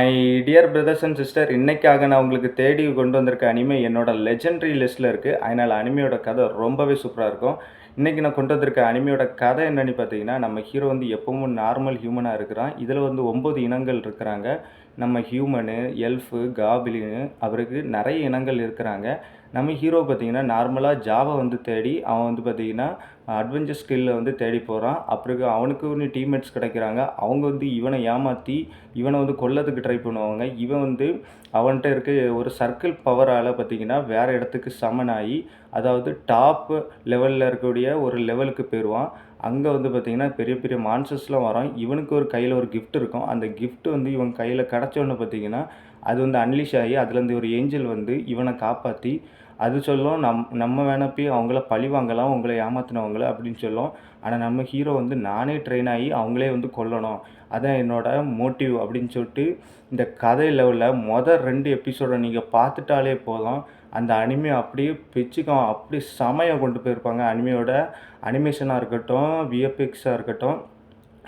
My dear brothers and sister இன்னைக்காக நான் உங்களுக்கு தேடி கொண்டு வந்திருக்க அனிமே என்னோட லெஜெண்டரி லிஸ்ட்டில் இருக்குது அதனால் அனிமையோட கதை ரொம்பவே சூப்பராக இருக்கும். இன்றைக்கி நான் கொண்டு வந்திருக்க அனிமையோட கதை என்னன்னு பார்த்தீங்கன்னா நம்ம ஹீரோ வந்து எப்பவும் நார்மல் ஹியூமனாக இருக்கிறான். இதில் வந்து ஒம்பது இனங்கள் இருக்கிறாங்க. நம்ம ஹியூமனு எல்ஃபு காபிலினு அவருக்கு நிறைய இனங்கள் இருக்கிறாங்க. நம்ம ஹீரோ பார்த்தீங்கன்னா நார்மலாக ஜாவை வந்து தேடி அவன் வந்து பார்த்திங்கன்னா அட்வென்ச்சர் ஸ்கில்ல வந்து தேடி போகிறான் அப்புறம் அவனுக்கு ஒன்று டீம்மேட்ஸ் கிடைக்கிறாங்க. அவங்க வந்து இவனை ஏமாற்றி இவனை வந்து கொல்லத்துக்கு ட்ரை பண்ணுவாங்க. இவன் வந்து அவன்கிட்ட இருக்க ஒரு சர்க்கிள் பவரால் பார்த்தீங்கன்னா வேறு இடத்துக்கு சமன் ஆகி அதாவது டாப் லெவலில் இருக்கக்கூடிய ஒரு லெவலுக்கு போயிடுவான் அங்கே வந்து பார்த்திங்கன்னா பெரிய பெரிய மான்சர்ஸ்லாம் வரும் இவனுக்கு ஒரு கையில் ஒரு கிஃப்ட் இருக்கும். அந்த கிஃப்ட் வந்து இவன் கையில் கிடச்சோன்னு பார்த்தீங்கன்னா அது வந்து அன்லிஷ் ஆகி அதுலேருந்து ஒரு ஏஞ்சல் வந்து இவனை காப்பாற்றி அது சொல்லும் நம் நம்ம வேணா போய் அவங்கள பழி வாங்கலாம் உங்களை ஏமாத்தினவங்கள அப்படின்னு சொல்லும். ஆனால் நம்ம ஹீரோ வந்து நானே ட்ரெயின் ஆகி அவங்களே வந்து கொல்லணும். அதான் என்னோட மோட்டிவ் அப்படின்னு சொல்லிட்டு இந்த கதை லெவலில் மொதல் ரெண்டு எபிசோடை நீங்கள் பார்த்துட்டாலே போதும். அந்த அனிமே அப்படியே பிச்சுக்கும் அப்படி செமையாக கொண்டு போயிருப்பாங்க. அனிமையோட அனிமேஷனாக இருக்கட்டும் விஎஃப்எக்ஸாக இருக்கட்டும்.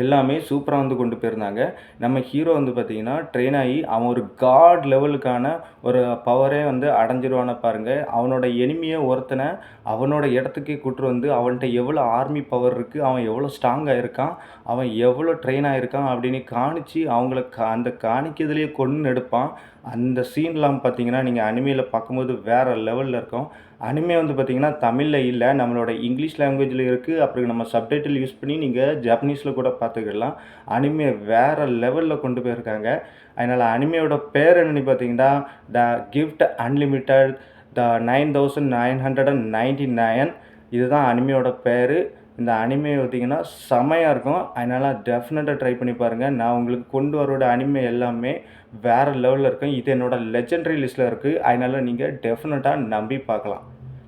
எல்லாமே சூப்பராக வந்து கொண்டு போயிருந்தாங்க. நம்ம ஹீரோ வந்து பார்த்திங்கன்னா ட்ரெயின் ஆகி அவன் ஒரு காட் லெவலுக்கான ஒரு பவரே வந்து அடைஞ்சிருவான பாருங்கள் அவனோட எனிமியை ஒருத்தனை அவனோட இடத்துக்கே கூட்டு வந்து அவன்கிட்ட எவ்வளோ ஆர்மி பவர் இருக்குது அவன் எவ்வளோ ஸ்ட்ராங்காக இருக்கான் அவன் எவ்வளோ ட்ரெயின் ஆகிருக்கான் அப்படின்னு காணிச்சு அவங்கள கா அந்த காணிக்கிறதுலேயே கொண்டு எடுப்பான். அந்த சீன்லாம் பார்த்தீங்கன்னா நீங்கள் அனிமையில் பார்க்கும்போது வேறு லெவலில் இருக்கும். அனிமே வந்து பார்த்திங்கன்னா தமிழில் இல்லை நம்மளோட இங்கிலீஷ் லாங்குவேஜில் இருக்குது அப்புறம் நம்ம சப்டைட்டில் யூஸ் பண்ணி நீங்கள் ஜப்பனீஸில் கூட பார்த்துக்கலாம் அனிமே வேறு லெவலில் கொண்டு போயிருக்காங்க. அதனால் அனிமையோட பேர் என்னென்னு பார்த்தீங்கன்னா the gift unlimited the nine thousand nine hundred and ninety nine இதுதான் அனிமையோட பேர். இந்த அனிமே பார்த்தீங்கன்னா செமையாக இருக்கும். அதனால் டெஃபினட்டாக ட்ரை பண்ணி பாருங்கள் நான் உங்களுக்கு கொண்டு வரோட அனிமே எல்லாமே வேறு லெவலில் இருக்கும். இது என்னோட லெஜெண்டரி லிஸ்ட்டில் இருக்குது அதனால் நீங்கள் டெஃபினட்டாக நம்பி பார்க்கலாம்.